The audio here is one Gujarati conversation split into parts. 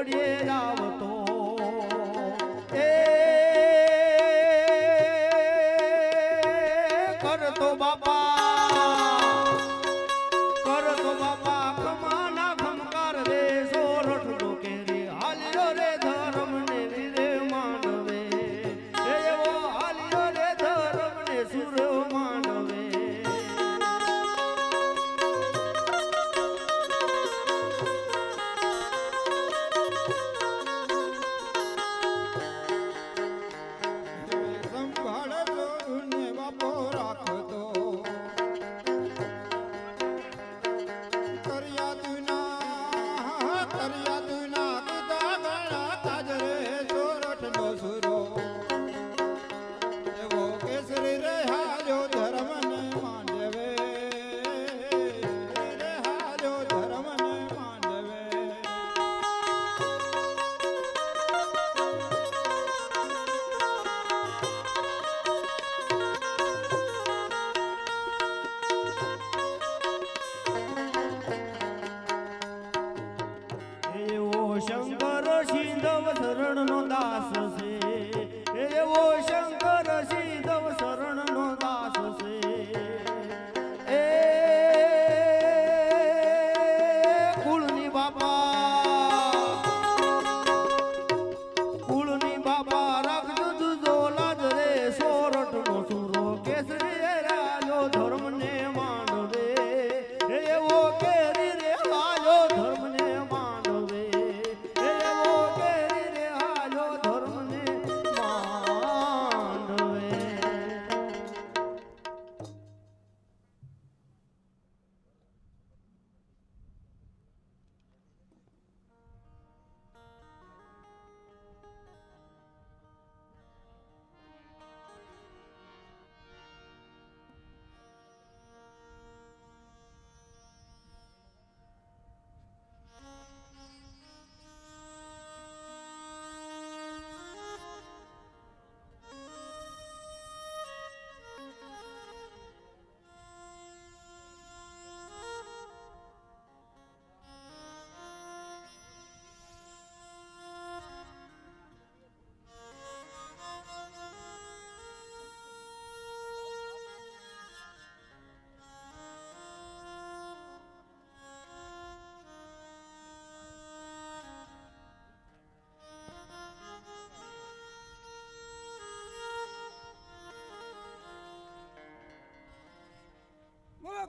ગાલી રે तरिया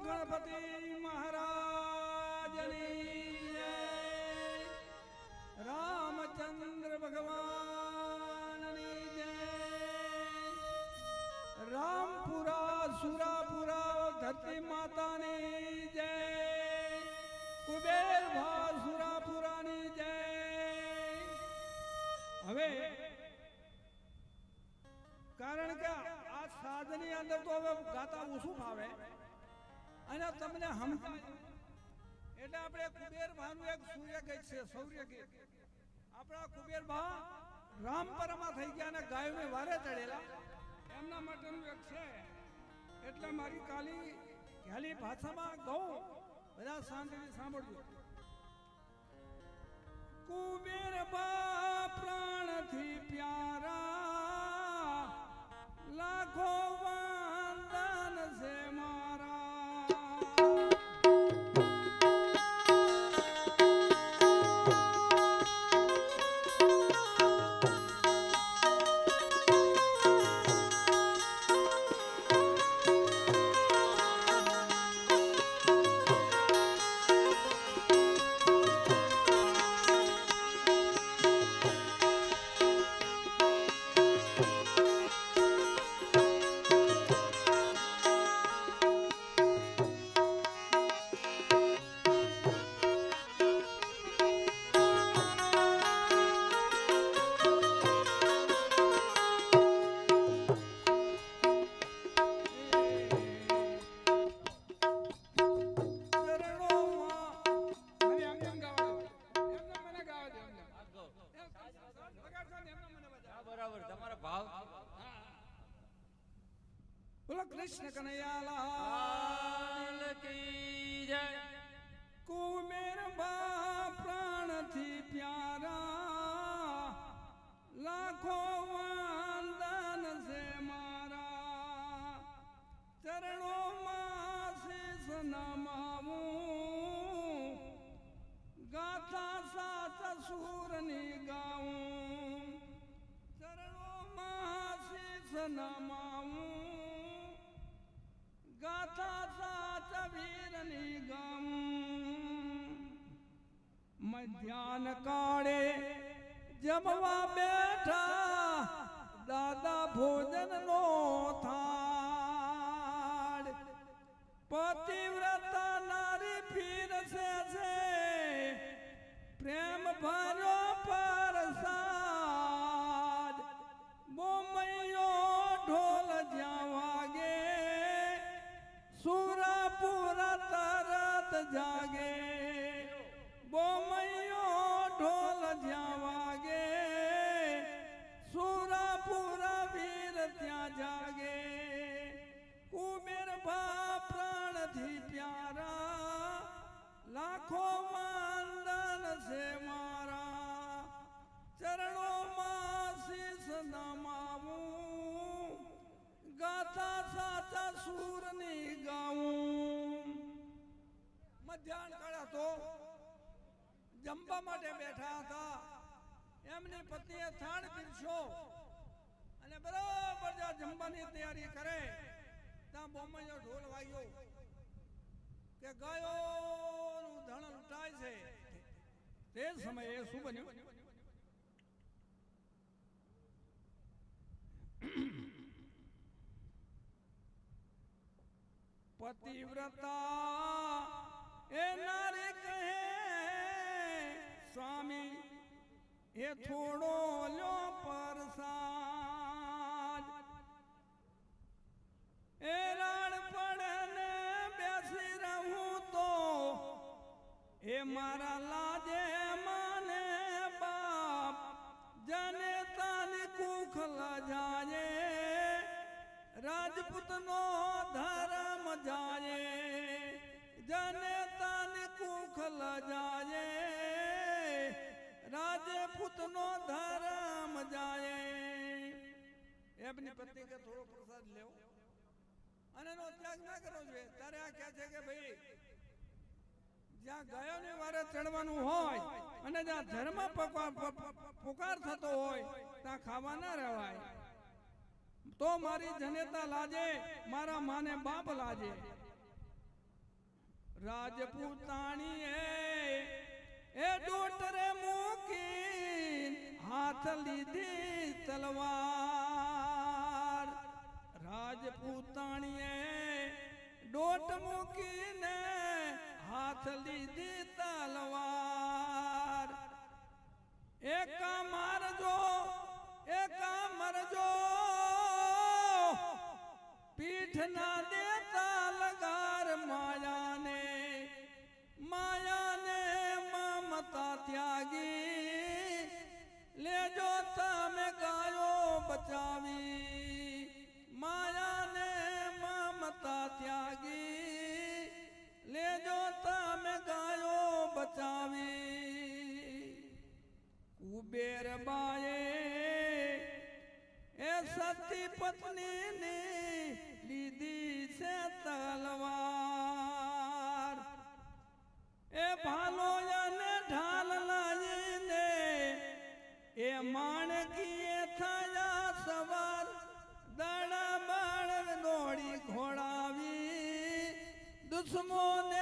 ગણપતિ મહારાજની. રામચંદ્ર ભગવાનની જય. રામપુરા, સુરાપુરા, ધરતી માતાની જય. કુબેર ભા, સુરાપુરાની જય. હવે, કારણ કે આ સાધની અંદર તો હવે ગાતા ઓછું ફાવે. અને તમને સમજાય એટલે આપણે કુબેર ભાનું એક સૂર્ય ગીત છે, સૌર્ય ગીત. આપણા કુબેર ભા રામપરમાં થઈ ગયા અને ગાયોને વારે ચડેલા. એમના માટેનું એક છે. એટલે મારી કાલી ઘેલી ભાષામાં ગૌ. બધા શાંતિથી સાંભળજો. કુબેર બા પ્રાણથી પ્યારા મધ્યાન કાળે જમવા બેઠા દાદા ભોજન એમની પત્નીએ થાળ પીરશો અને બરાબર જો જમવાની તૈયારી કરે. ત્યાં બોમ્બે ઢોલ વાગ્યો કે ગાયોનું ધણ લૂંટાય છે. તે સમયે શું બન્યું? પતિવ્રતા એ નારી કહે, સ્વામી એ થોડો લ્યો પરસાદ. એ રાડ પડે બેસી રહું તો એ મારા લાજે એમની કે થોડો પ્રસાદ લેવો. અને એનો ત્યાગ ના કરવો જોઈએ. તારે આ કહે છે કે ભાઈ, જ્યાં ગાયોની વારે ચડવાનું હોય અને જ્યાં ધર્મ પુકાર થતો હોય, ત્યાં ખાવા ના રહેવાય. તો મારી જનેતા લાજે, મારા માને બાપ લાજે. રાજપૂતાણીએ એ ડોટરે મૂકી હાથ લીધી તલવાર. રાજપૂતાણીએ ડોટ મૂકીને હાથ લીધી તલવાર. એકા મારજો એકા મરજો. પીઠ બાએ એ સતી પત્નીની લીધી છે તલવાર. એ ભાલો અને ઢાલ લાવીને એ માણકીએ થયા સવાર. દડા બાળ દોડી ઘોડાવી. દુશ્મોને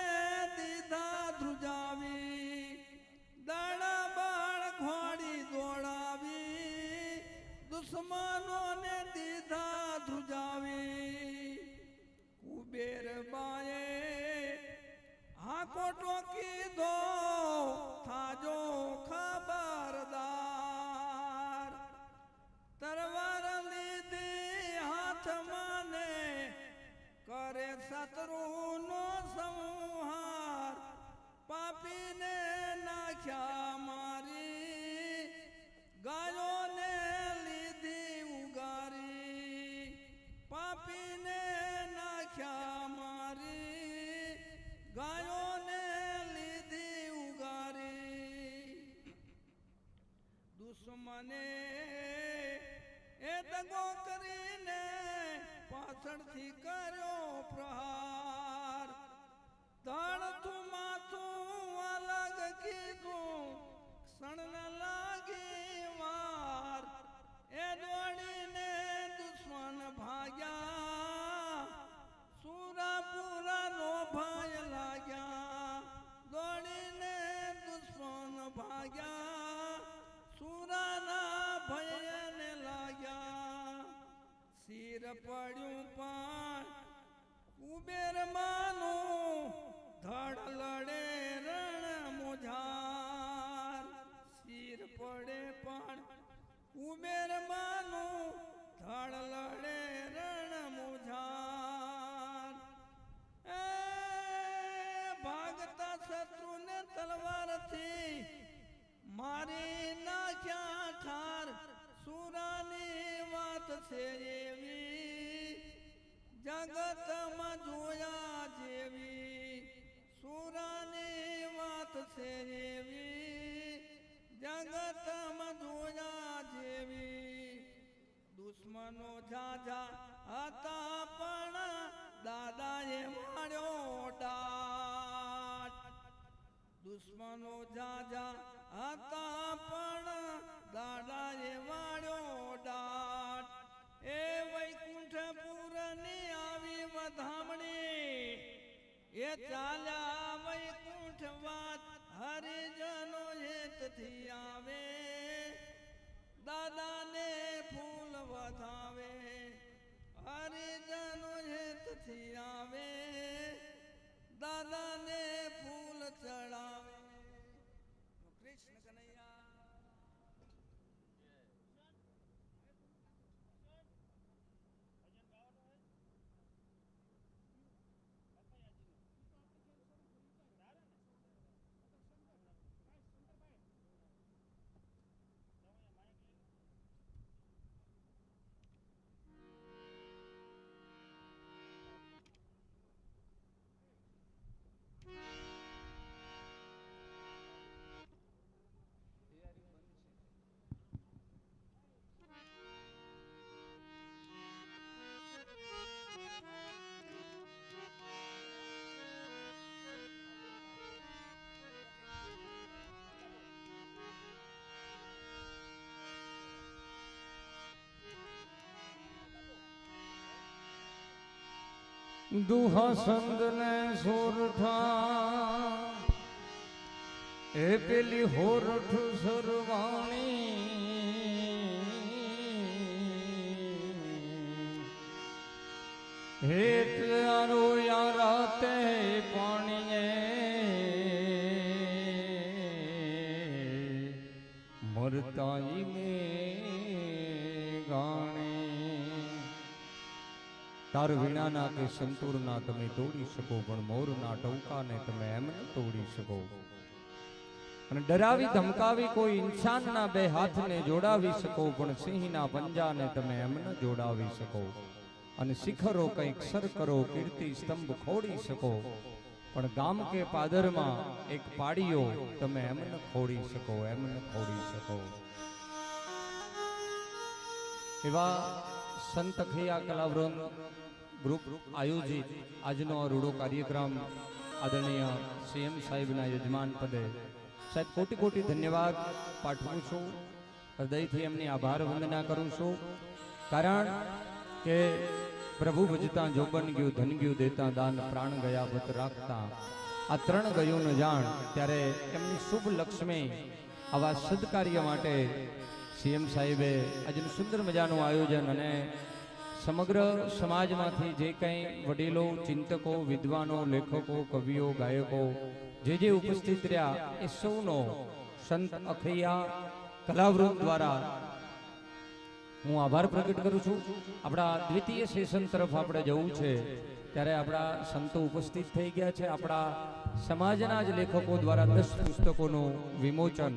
પડ્યું પણ કુબેર માનું ધડ લડે રણ મુઝાર શિર પડે પણ કુબેર માનું ધડ લડે રણ મુઝાર એ ભાગતા શત્રુને તલવારથી મારી નાખ્યા ઠાર. સુરાની વાત છે જગતમાં જોયા જેવી, સુરાની વાત છે એવી. જગતમાં જોયા જેવી, દુશ્મનો જાજા હતા પણ દાદાએ માર્યો ડાટ દુશ્મનો જાજા હતા પણ દાદાએ માર્યો ડાટ એ વૈકુંઠપુરની આવી વધામણી એ ચાલ્યા વૈકુંઠ વાત હરિજનો હેતથી આવે. દાદાને ફૂલ વધાવે, હરિજનો હેતથી આવે. દાદાને ફૂલ ચડાવે. દુહા સંત ને સોરઠા એ પેલી હોરઠ સરવાણી. હેત આરો તાર વીણાના કે સંતૂરના તમે તોડી શકો, પણ મોરના ટૌકાને તમે એમ ન તોડી શકો. અને ડરાવી, ધમકાવી કોઈ ઇન્સાનના બે હાથને જોડાવી શકો, પણ સિંહના પંજાને તમે એમ ન જોડાવી શકો. અને શિખરો કંઈક સર કરો કીર્તિ સ્તંભ ખોડી શકો. પણ ગામ કે પાદરમાં એક પાડીઓ, તમે એમ ન ખોડી શકો એમ ન ખોડી શકો. એવા સંત ખૈયા કલાવૃંદ ગ્રુપ આયોજિત આજનો રૂડો કાર્યક્રમ આદરણીય સીએમ સાહેબના યજમાન પદે. સાહેબ, કોટી કોટી ધન્યવાદ પાઠવું છું. હૃદયથી એમની આભાર વંદના કરું છું. કારણ કે પ્રભુ ભજતા જોગન ગયું, ધન ગયું, દેતા દાન, પ્રાણ ગયા વ્રત રાખતા. આ ત્રણ ગયું ન જાણ ત્યારે એમની શુભ લક્ષ્મી આવા સદકાર્ય માટે સીએમ સાહેબે આજનું સુંદર મજાનું આયોજન અને સમગ્ર સમાજમાંથી જે કંઈ વડીલો, ચિંતકો, વિદ્વાનો, લેખકો, કવિઓ, ગાયકો જે જે ઉપસ્થિત રહ્યા, એ સૌનો સંત અખૈયા કલાવૃંદ દ્વારા હું આભાર પ્રગટ કરું છું. આપણા દ્વિતીય સેશન તરફ આપણે જવું છે, ત્યારે આપણા સંતો ઉપસ્થિત થઈ ગયા છે. આપણા સમાજના જ લેખકો દ્વારા દસ પુસ્તકોનું વિમોચન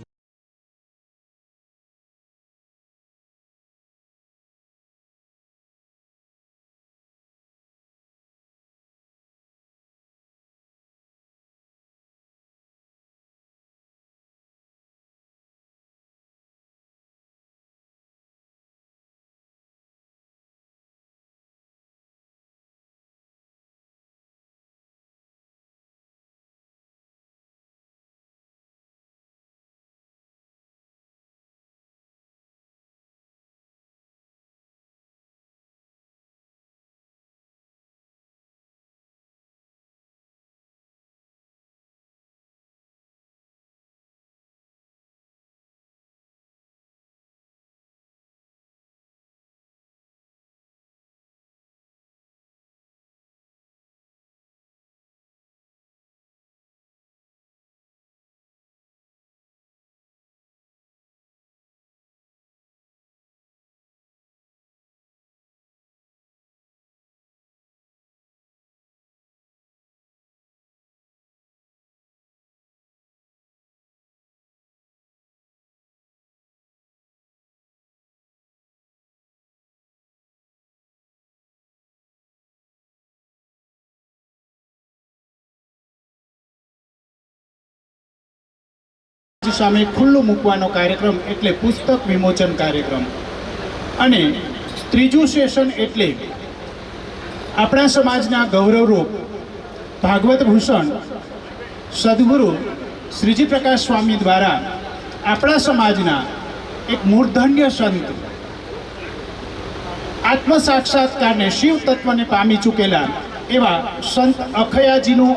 સામે ખુલ્લું મૂકવાનો કાર્યક્રમ એટલે પુસ્તક વિમોચન કાર્યક્રમ. અને ત્રીજું સેશન એટલે આપણા સમાજના ગૌરવરૂપ ભાગવત ભૂષણ સદગુરુ શ્રીજી પ્રકાશ સ્વામી દ્વારા આપણા સમાજના એક મૂર્ધન્ય સંત આત્મ સાક્ષાત્કારને શિવ તત્વને પામી ચૂકેલા એવા સંત અખયાજીનું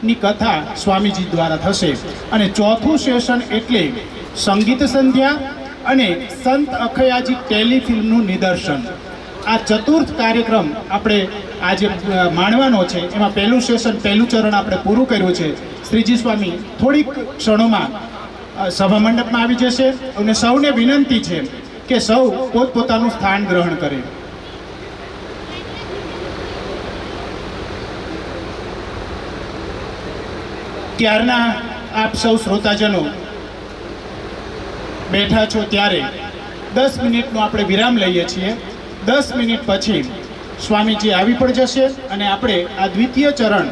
આખ્યાનની કથા સ્વામીજી દ્વારા થશે. અને ચોથું સેશન એટલે સંગીત સંધ્યા અને સંત અખયાજી ટેલિફિલ્મનું નિદર્શન. આ ચતુર્થ કાર્યક્રમ આપણે આજે માણવાનો છે. એમાં પહેલું સેશન, પહેલું ચરણ આપણે પૂરું કર્યું છે. શ્રીજી સ્વામી થોડીક ક્ષણોમાં સભા મંડપમાં આવી જશે. અને સૌને વિનંતી છે કે સૌ પોતપોતાનું સ્થાન ગ્રહણ કરે. ત્યારના આપ સૌ શ્રોતાજનો બેઠા છો ત્યારે દસ મિનિટનો આપણે વિરામ લઈએ છીએ. દસ મિનિટ પછી સ્વામીજી આવી પણ જશે અને આપણે આ દ્વિતીય ચરણ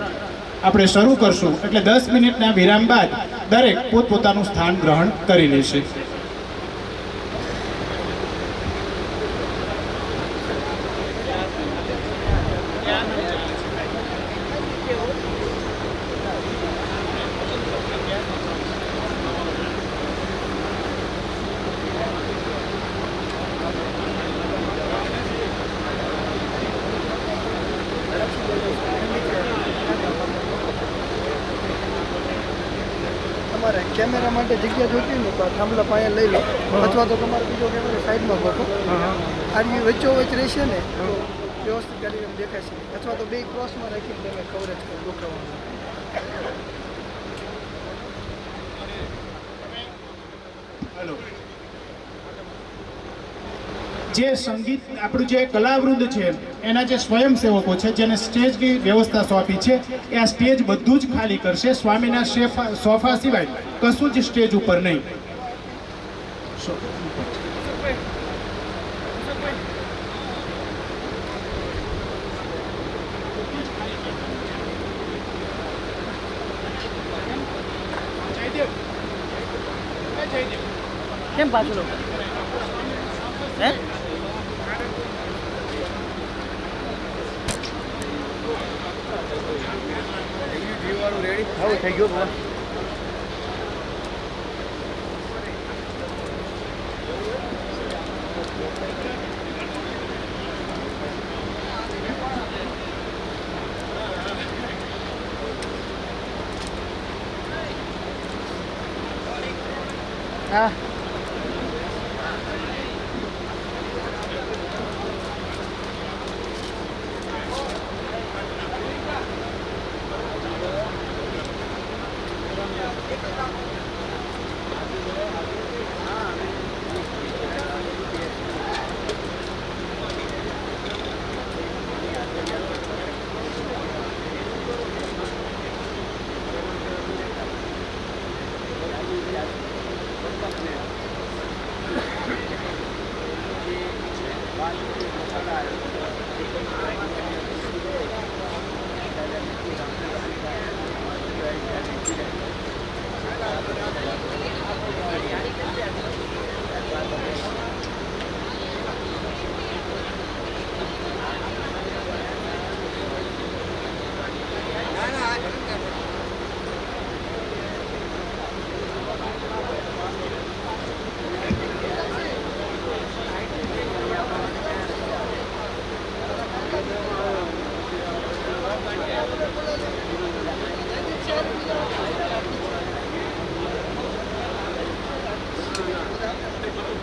આપણે શરૂ કરશું. એટલે દસ મિનિટના વિરામ બાદ દરેક પોતપોતાનું સ્થાન ગ્રહણ કરી લેશે તમારે કેમેરા માટે જગ્યા જોતી હોય ને તો આ થાંભલા પાસે લઈ લો. અથવા તો તમારે બીજો કેમેરો સાઈડમાં ગોઠો આડી વચ્ચો વચ્ચ રહેશે ને તો વ્યવસ્થિત કાર્યક્રમ દેખાશે અથવા તો બે ક્રોસમાં રાખીને તમે કવરેજ કરો ગોઠવવાનું હલો જે સંગીત આપણું જે કલાવૃંદ છે એના જે સ્વયંસેવકો છે જેને સ્ટેજની વ્યવસ્થા સોંપી છે એ આ સ્ટેજ બધું જ ખાલી કરશે સ્વામીના શેફા સોફા સિવાય. કશું જ સ્ટેજ ઉપર નહીં. કેમ પાછું હે? થઈ ગયું હા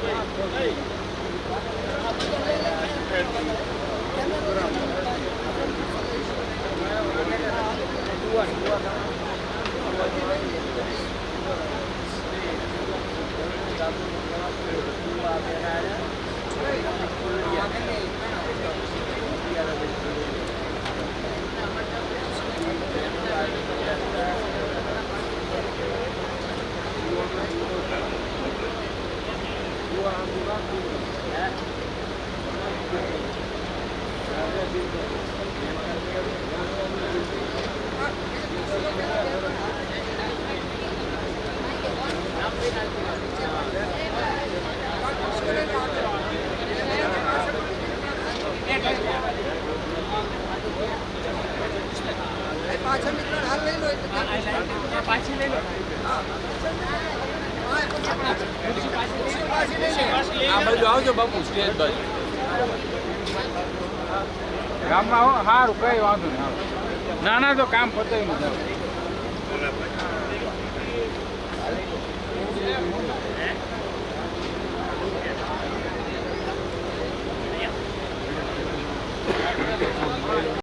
Aí. સ્ટેજ હો સારું કઈ વાંધો નહીં. ના ના તો કામ પતાવી જાવ